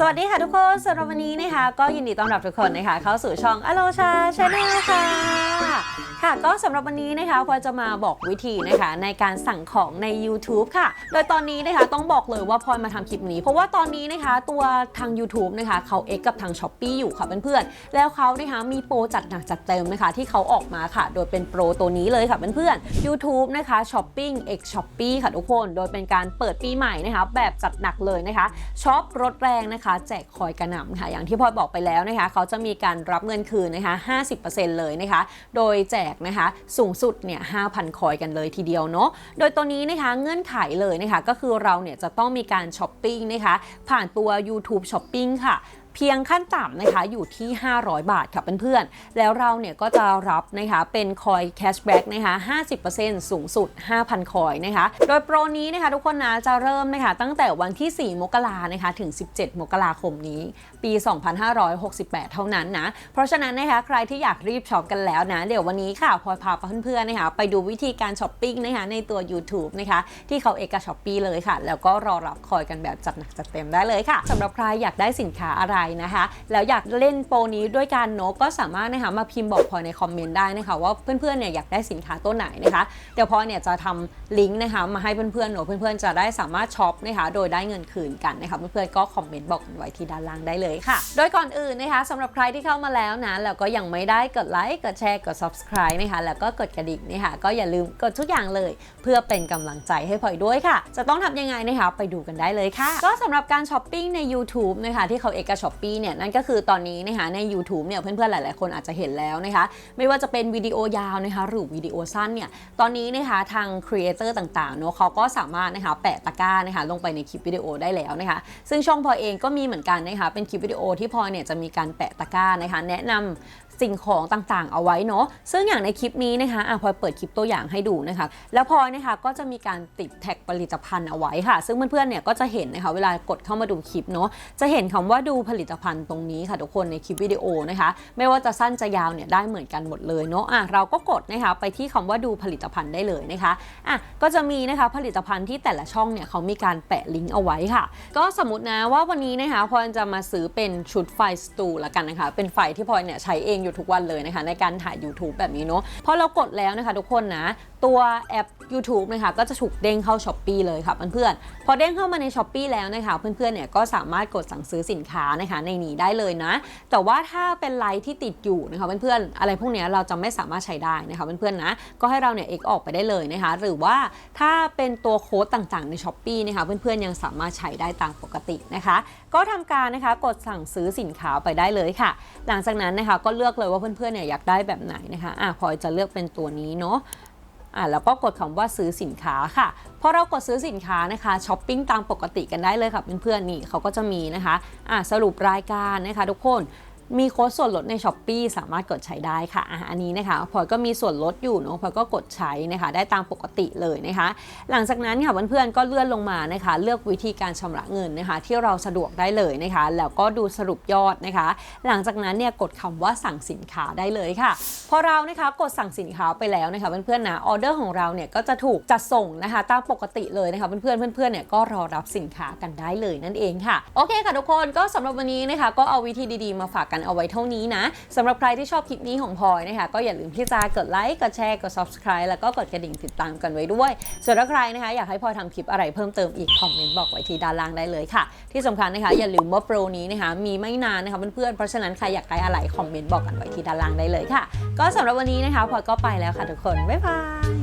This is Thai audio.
สวัสดีค่ะทุกคนสำหรับวันนี้นะคะ ก็ยินดีต้อนรับทุกคนนะคะ เข้าสู่ช่องอโลชาชาแนลค่ะ ค่ะก็สำหรับวันนี้นะคะพลอยจะมาบอกวิธีนะคะ ในการสั่งของใน YouTube ค่ะ โดยตอนนี้นะคะต้องบอกเลยว่าพลอยมาทำคลิปนี้ เพราะว่าตอนนี้นะคะตัวทาง YouTube นะคะเขาเอ็กกับทาง s h อ p e e อยู่ค่ะเพื่อนๆแล้วเขานะคะมีโปรจัดหนักจัดเต็มนะคะ ที่เขาออกมาค่ะ โดยเป็นโปรตัวนี้เลยค่ะเพื่อนๆ YouTube นะคะ Shopping X Shopee ค่ะทุกคน โดยเป็นการเปิดปีใหม่นะคะแบบจัดหนักเลยนะคะช็อปรถแรงนะคะแจกคอยกระหน่ำค่ะ อย่างที่พลอยบอกไปแล้วนะคะ เขาจะมีการรับเงินคืนนะคะ 50%เลยนะคะ โดยแจกนะคะสูงสุดเนี่ย 5,000 คอยกันเลยทีเดียวเนาะ โดยตัวนี้นะคะเงื่อนไขเลยนะคะก็คือเราเนี่ยจะต้องมีการช้อปปิ้งนะคะผ่านตัว YouTube Shopping ค่ะเพียงขั้นต่ำนะคะอยู่ที่ 500 บาทค่ะเพื่อนๆ แล้วเราเนี่ยก็จะรับนะคะเป็นคอยแคชแบ็กนะคะ 50%สูงสุด 5,000 คอยนะคะ โดยโปรนี้นะคะทุกคนนะจะเริ่มนะคะตั้งแต่วันที่ 4 มกรานะคะถึง 17 มกราคมนี้ ปี 2568 เท่านั้นนะ เพราะฉะนั้นนะคะใครที่อยากรีบช็อปกันแล้วนะ เดี๋ยววันนี้ค่ะพลอยพาเพื่อนๆนะคะไปดูวิธีการช้อปปิ้งนะคะในตัว YouTube นะคะที่เขาเอกช้อปปี้เลยค่ะ แล้วก็รอรับคอยกันแบบจัดหนักจัดเต็มได้เลยค่ะสำหรับใครอยากได้สินค้าอะไรนะคะ แล้วอยากเล่นโปรนี้ด้วยกันเนอะก็สามารถนะคะมาพิมพ์บอกพอยในคอมเมนต์ได้นะคะว่าเพื่อนๆเนี่ยอยากได้สินค้าตัวไหนนะคะเดี๋ยวพอเนี่ยจะทำลิงก์นะคะมาให้เพื่อนๆเนอะเพื่อนๆจะได้สามารถช็อปนะคะโดยได้เงินคืนกันนะคะเพื่อนๆก็คอมเมนต์บอกกันไว้ที่ด้านล่างได้เลยค่ะ โดยก่อนอื่นนะคะสำหรับใครที่เข้ามาแล้วนะแล้วก็ยังไม่ได้กดไลค์กดแชร์กด subscribe นะคะแล้วก็กดกระดิ่งนะคะก็อย่าลืมกดทุกอย่างเลย เพื่อเป็นกำลังใจให้พลอยด้วยค่ะ จะต้องทำยังไงนะคะไปดูกันได้เลยค่ะ ก็สำหรับการช้อปปิ้งใน YouTube นะคะที่เขาเอกช้อปปีเนี่ยนั่นก็คือตอนนี้นะคะใน u t u b e เนี่ยเพื่อนๆหลายๆคนอาจจะเห็นแล้วนะคะไม่ว่าจะเป็นวิดีโอยาวนะคะหรือวิดีโอสั้นเนี่ยตอนนี้นะคะทางครีเอเตอร์ต่างๆเนาะเขาก็สามารถนะคะแปะตะกร้านะคะลงไปในคลิปวิดีโอได้แล้วนะคะซึ่งช่องพอยเองก็มีเหมือนกันนะคะเป็นคลิปวิดีโอที่พอยเนี่ยจะมีการแปะตะกร้านะคะแนะนำ สิ่งของต่างๆ เอาไว้เนาะซึ่งอย่างในคลิปนี้นะคะอะพลอยเปิดคลิปตัวอย่างให้ดูนะคะแล้วพลอยนะคะก็จะมีการติดแท็กผลิตภัณฑ์เอาไว้ค่ะ ซึ่งเพื่อนๆเนี่ยก็จะเห็นนะคะเวลากดเข้ามาดูคลิปเนาะจะเห็นคำว่าดูผลิตภัณฑ์ตรงนี้ค่ะทุกคนในคลิปวิดีโอนะคะ ไม่ว่าจะสั้นจะยาวเนี่ยได้เหมือนกันหมดเลยเนาะอะเราก็กดนะคะไปที่คำว่าดูผลิตภัณฑ์ได้เลยนะคะอะก็จะมีนะคะผลิตภัณฑ์ที่แต่ละช่องเนี่ยเขามีการแปะลิงก์เอาไว้ค่ะ ก็สมมตินะว่าวันนี้นะคะพลอยจะมาซื้อเป็นชุดไฟสตูละกันนะคะเป็นไฟที่พลอยเนี่ยใช้เองอยู่ทุกวันเลยนะคะในการถ่าย YouTube แบบนี้เนาะพอเรากดแล้วนะคะทุกคนนะ ตัวแอป YouTube นะคะก็จะถูกเด้งเข้า s h อ p e e เลยค่ะเพื่อนๆพอเด้งเข้ามาใน s h อ p e e แล้วนะคะเพื่อนๆเนี่ยก็สามารถกดสั่งซื้อสินค้านะคะในนี้ได้เลยนะ แต่ว่าถ้าเป็นไลน์ที่ติดอยู่นะคะเพื่อนๆอะไรพวกเนี้ยเราจะไม่สามารถใช้ได้นะคะเพื่อนๆนะก็ให้เราเนี่ยเอกออกไปได้เลยนะคะหรือว่าถ้าเป็นตัวโค้ดต่างๆใน s h อ p e e นะคะเพื่อนๆยังสามารถใช้ได้ตามปกตินะคะ ก็ทำการนะคะกดสั่งซื้อสินค้าไปได้เลยค่ะ หลังจากนั้นนะคะก็เลือกเลยว่าเพื่อนๆเนี่ยอยากได้แบบไหนนะคะอะพลอยจะเลือกเป็นตัวนี้เนาะอะแล้วก็กดคำว่าซื้อสินค้าค่ะพอเรากดซื้อสินค้านะคะช้อปปิ้งตามปกติกันได้เลยค่ะเพื่อนๆนี่เขาก็จะมีนะคะอะสรุปรายการนะคะทุกคน มีโค้ดส่วนลดใน s h อ p e e สามารถกดใช้ได้ค่ะอะ อันนี้นะคะพลอยก็มีส่วนลดอยู่เนาะพลอยก็กดใช้นะคะได้ตามปกติเลยนะคะ หลังจากนั้นค่ะเพื่อนๆก็เลื่อนลงมานะคะ เลือกวิธีการชำระเงินนะคะ ที่เราสะดวกได้เลยนะคะ แล้วก็ดูสรุปยอดนะคะ หลังจากนั้นเนี่ยกดคำว่าสั่งสินค้าได้เลยค่ะพอเรานะคะกดสั่งสินค้าไปแล้วนะคะเพื่อนๆนะออเดอร์ของเราเนี่ยก็จะถูกจัดส่งนะคะตามปกติเลยนะคะเพื่อนๆเพื่อนๆเนี่ยก็รอรับสินค้ากันได้เลยนั่นเองค่ะโอเคค่ะทุกคนก็สำหรับวันนี้นะคะก็เอาวิธีดีๆมาฝากกันกันเอาไว้เท่านี้นะสำหรับใครที่ชอบคลิปนี้ของพลอยนะคะก็อย่าลืมที่จะกดไลค์กดแชร์กด subscribe แล้วก็กดกระดิ่งติดตามกันไว้ด้วย ส่วนถ้าใครนะคะอยากให้พลอยทำคลิปอะไรเพิ่มเติมอีกคอมเมนต์บอกไว้ที่ด้านล่างได้เลยค่ะ ที่สำคัญนะคะอย่าลืมว่าโปรนี้นะคะมีไม่นานนะคะเพื่อนๆเพราะฉะนั้นใครอยากได้อะไรคอมเมนต์บอกกันไว้ที่ด้านล่างได้เลยค่ะ ก็สำหรับวันนี้นะคะพลอยก็ไปแล้วค่ะทุกคนบ๊ายบาย